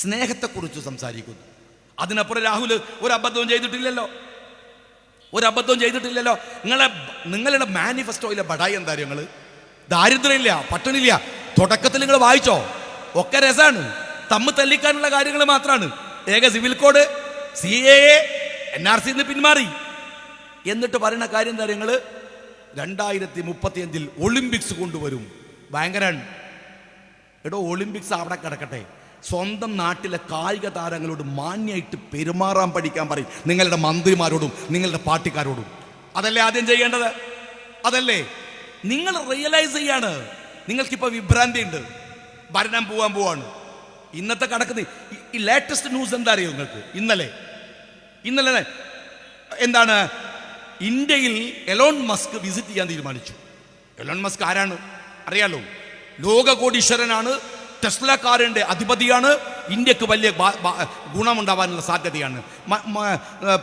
സ്നേഹത്തെക്കുറിച്ച് സംസാരിക്കുന്നു. അതിനപ്പുറം രാഹുൽ ഒരു അബദ്ധവും ചെയ്തിട്ടില്ലല്ലോ. ഒരു അബദ്ധവും ചെയ്തിട്ടില്ലല്ലോ. നിങ്ങളെ നിങ്ങളുടെ മാനിഫെസ്റ്റോയിലെ ബടായി എന്താ നിങ്ങൾ ദാരിദ്ര്യമില്ല പട്ടണില്ല തുടക്കത്തിൽ നിങ്ങൾ വായിച്ചോ? ഒക്കെ രസമാണ് തമ്മ് തല്ലിക്കാനുള്ള കാര്യങ്ങൾ മാത്രമാണ് ഏക civil code C A N R C പിന്മാറി. എന്നിട്ട് പറയുന്ന കാര്യം എന്താ നിങ്ങൾ രണ്ടായിരത്തി മുപ്പത്തിയഞ്ചിൽ ഒളിമ്പിക്സ് കൊണ്ടുവരും ഭയങ്കരാണ് എടോ ഒളിമ്പിക്സ് അവിടെ കിടക്കട്ടെ സ്വന്തം നാട്ടിലെ കായിക താരങ്ങളോട് മാന്യമായിട്ട് പെരുമാറാൻ പഠിക്കാൻ പറയും. നിങ്ങളുടെ മന്ത്രിമാരോടും നിങ്ങളുടെ പാർട്ടിക്കാരോടും. അതല്ലേ ആദ്യം ചെയ്യേണ്ടത്? അതല്ലേ? നിങ്ങൾ റിയലൈസ് ചെയ്യാണ്. നിങ്ങൾക്കിപ്പോൾ വിഭ്രാന്തി ഉണ്ട് ഭരണം പോവാൻ പോവാണ്. ഇന്നത്തെ കണക്ക് ഈ ലേറ്റസ്റ്റ് ന്യൂസ് എന്താ അറിയോ നിങ്ങൾക്ക്? ഇന്നലെ. ഇന്നലെ എന്താണ്? ഇന്ത്യയിൽ എലോൺ മസ്ക് വിസിറ്റ് ചെയ്യാൻ തീരുമാനിച്ചു. എലോൺ മസ്ക് ആരാണ്? അറിയാലോ. ലോക കോടീശ്വരനാണ് ടെസ്ല കാറിന്റെ അധിപതിയാണ്. ഇന്ത്യയ്ക്ക് വലിയ ഗുണമുണ്ടാവാനുള്ള സാധ്യതയാണ്.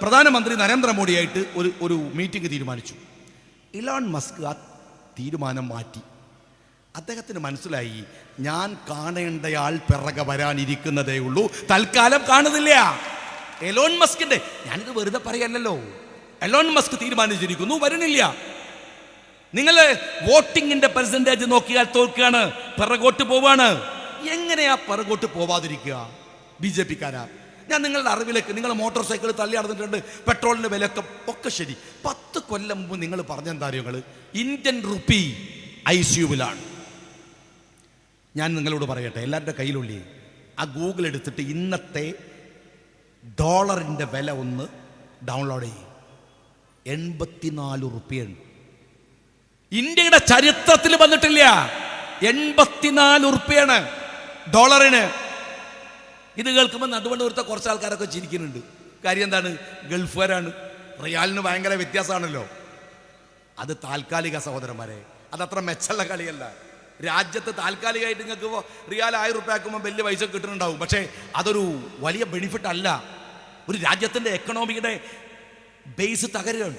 പ്രധാനമന്ത്രി നരേന്ദ്രമോദിയായിട്ട് ഒരു ഒരു മീറ്റിംഗ് തീരുമാനിച്ചു. ഇലോൺ മസ്ക് ആ തീരുമാനം മാറ്റി. അദ്ദേഹത്തിന് മനസ്സിലായി ഞാൻ കാണേണ്ടയാൾ പിറകെ വരാനിരിക്കുന്നതേ ഉള്ളൂ. തൽക്കാലം കാണുന്നില്ല. എലോൺ മസ്കിന്റെ ഞാനിത് വെറുതെ പറയല്ലോ എലോൺ മസ്ക് തീരുമാനിച്ചിരിക്കുന്നു വരുന്നില്ല. നിങ്ങൾ വോട്ടിങ്ങിന്റെ പെർസെന്റേജ് നോക്കിയാൽ തോൽക്കുകയാണ് പിറകോട്ട് പോവാണ്. എങ്ങനെയാ പിറകോട്ട് പോവാതിരിക്കുക? ബി ജെ പിക്കാരാ. ഞാൻ നിങ്ങളുടെ അറിവിലേക്ക് നിങ്ങൾ മോട്ടോർ സൈക്കിൾ തള്ളി നടന്നിട്ടുണ്ട് പെട്രോളിന്റെ വിലയൊക്കെ ഒക്കെ ശരി. പത്ത് കൊല്ലം മുമ്പ് നിങ്ങൾ പറഞ്ഞെന്താ നിങ്ങൾ ഇന്ത്യൻ റുപ്പി ഐ സിയുവിലാണ് ഞാൻ നിങ്ങളോട് പറയട്ടെ എല്ലാവരുടെ കയ്യിലുള്ളി. ആ ഗൂഗിൾ എടുത്തിട്ട് ഇന്നത്തെ ഡോളറിന്റെ വില ഒന്ന് ഡൗൺലോഡ് ചെയ്യും. എൺപത്തിനാല് റുപ്യാണ് ഇന്ത്യയുടെ ചരിത്രത്തിൽ വന്നിട്ടില്ല. എൺപത്തിനാല് ഉറുപ്പ്യാണ് ഡോളറിന്. ഇത് കേൾക്കുമ്പോൾ നടുവണ്ണൂർത്ത കുറച്ച് ആൾക്കാരൊക്കെ ചിരിക്കുന്നുണ്ട്. കാര്യം എന്താണ്? ഗൾഫുകാരാണ്. റിയാലിന് ഭയങ്കര വ്യത്യാസമാണല്ലോ. അത് താൽക്കാലിക സഹോദരന്മാരെ. അതത്ര മെച്ചമുള്ള കളിയല്ല. രാജ്യത്ത് താൽക്കാലികമായിട്ട് നിങ്ങൾക്ക് റിയാൽ ആയിരം റുപ്യ ആക്കുമ്പോൾ വലിയ പൈസ കിട്ടുന്നുണ്ടാവും. പക്ഷേ അതൊരു വലിയ ബെനിഫിറ്റ് അല്ല. ഒരു രാജ്യത്തിന്റെ എക്കണോമിയുടെ ബേസ് തകരുകയാണ്.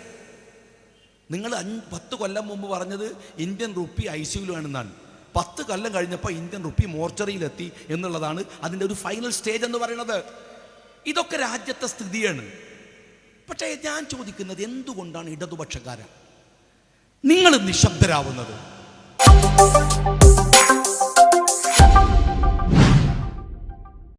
നിങ്ങൾ അഞ്ച് പത്ത് കൊല്ലം മുമ്പ് പറഞ്ഞത് ഇന്ത്യൻ റുപ്പി ഐ സിയുലാണെന്നാണ് പത്ത് കൊല്ലം കഴിഞ്ഞപ്പോൾ ഇന്ത്യൻ റുപ്പി മോർച്ചറിയിലെത്തി എന്നുള്ളതാണ് അതിന്റെ ഒരു ഫൈനൽ സ്റ്റേജ് എന്ന് പറയുന്നത്. ഇതൊക്കെ രാജ്യത്തെ സ്ഥിതിയാണ്. പക്ഷേ ഞാൻ ചോദിക്കുന്നത് എന്തുകൊണ്ടാണ് ഇടതുപക്ഷക്കാരൻ? നിങ്ങൾ നിശബ്ദരാവുന്നത്?